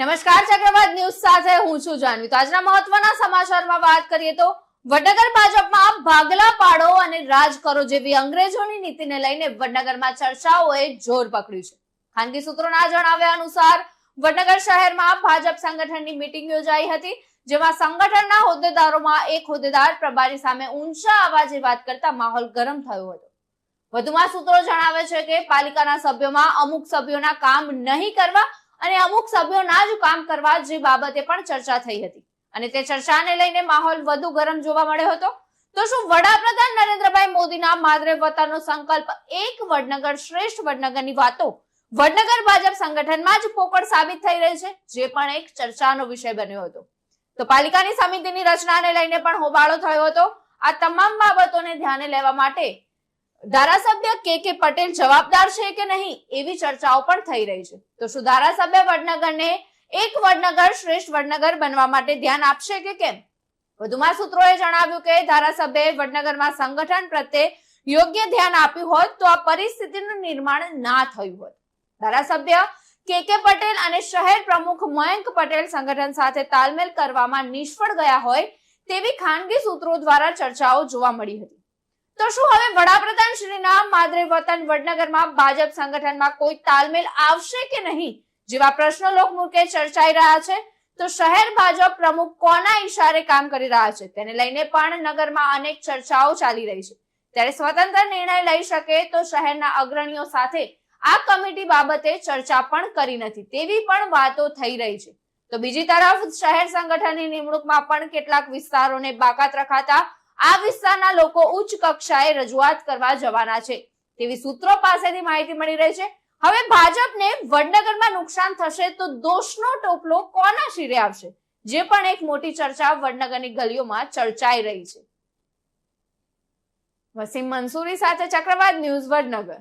નમસ્કાર, ચક્રવાત ન્યૂઝ સાથે હું છું જાનવી. તો આજના મહત્વના સમાચારમાં વાત કરીએ તો વડનગર ભાજપમાં ભાગલા પાડો અને રાજ કરો જેવી અંગ્રેજોની નીતિને લઈને વડનગરમાં ચર્ચાઓએ જોર પકડ્યું છે. ખાનગી સૂત્રોના જણાવ્યા અનુસાર, વડનગર શહેરમાં ભાજપ સંગઠનની મીટિંગ યોજાઈ હતી, જેમાં સંગઠનના હોદ્દેદારોમાં એક હોદ્દેદાર પ્રભારી સામે ઊંચા અવાજે વાત કરતા માહોલ ગરમ થયો હતો. વધુમાં સૂત્રો જણાવે છે કે પાલિકાના સભ્યોમાં અમુક સભ્યોના કામ નહીં કરવા અને અમુક સભ્યોના જ કામ કરવા જે બાબતે પણ ચર્ચા થઈ હતી. અને તે ચર્ચાને લઈને માહોલ વધુ ગરમ જોવા મળ્યો હતો. તો શું વડાપ્રધાન નરેન્દ્રભાઈ મોદીના માદરે વતનનો સંકલ્પ એક વડનગર શ્રેષ્ઠ વડનગરની વાતો વડનગર ભાજપ સંગઠનમાં જ પોકળ સાબિત થઈ રહી છે, જે પણ એક ચર્ચાનો વિષય બન્યો હતો. તો પાલિકાની સમિતિની રચનાને લઈને પણ હોબાળો થયો હતો. આ તમામ બાબતોને ધ્યાને લેવા માટે ધારાસભ્ય કે કે પટેલ જવાબદાર છે કે નહીં એવી ચર્ચાઓ પણ થઈ રહી છે. તો શું ધારાસભ્ય વડનગરને એક વડનગર શ્રેષ્ઠ વડનગર બનવા માટે ધ્યાન આપશે કે કેમ? વધુમાં સૂત્રોએ જણાવ્યું કે ધારાસભ્યએ વડનગરમાં સંગઠન પ્રત્યે યોગ્ય ધ્યાન આપ્યું હોત તો આ પરિસ્થિતિનું નિર્માણ ના થયું હોત. ધારાસભ્ય કે કે પટેલ અને શહેર પ્રમુખ મયંક પટેલ સંગઠન સાથે તાલમેલ કરવામાં નિષ્ફળ ગયા હોય તેવી ખાનગી સૂત્રો દ્વારા ચર્ચાઓ જોવા મળી હતી. તો શું હવે વડાપ્રધાન શ્રીના માદરે વતન વડનગરમાં ભાજપ સંગઠનમાં કોઈ તાલમેલ આવશે કે નહીં? જેવા પ્રશ્નો લોકમુખે ચર્ચાઈ રહ્યા છે. તો શહેર ભાજપ પ્રમુખ કોના ઈશારે કામ કરી રહ્યા છે? તેને લઈને પણ નગરમાં અનેક ચર્ચાઓ ચાલી રહી છે. ત્યારે સ્વતંત્ર નિર્ણય લઈ શકે તો શહેરના અગ્રણીઓ સાથે આ કમિટી બાબતે ચર્ચા પણ કરી નથી. તેવી પણ વાતો થઈ રહી છે. તો બીજી તરફ શહેર સંગઠનની નિમણૂકમાં પણ કેટલાક વિસ્તારોને બાકાત રખાતા આ વિસ્તારના લોકો ઉચ્ચ કક્ષાએ રજૂઆત કરવા જવાના છે. તેવી સૂત્રો પાસેથી માહિતી મળી રહી છે. હવે ભાજપને વડનગરમાં નુકસાન થશે તો દોષનો ટોપલો કોના શિરે આવશે? જે પણ એક મોટી ચર્ચા વડનગરની ગલીઓમાં ચર્ચાઈ રહી છે. વસીમ મંસૂરી સાથે ચક્રવાત ન્યૂઝ વડનગર.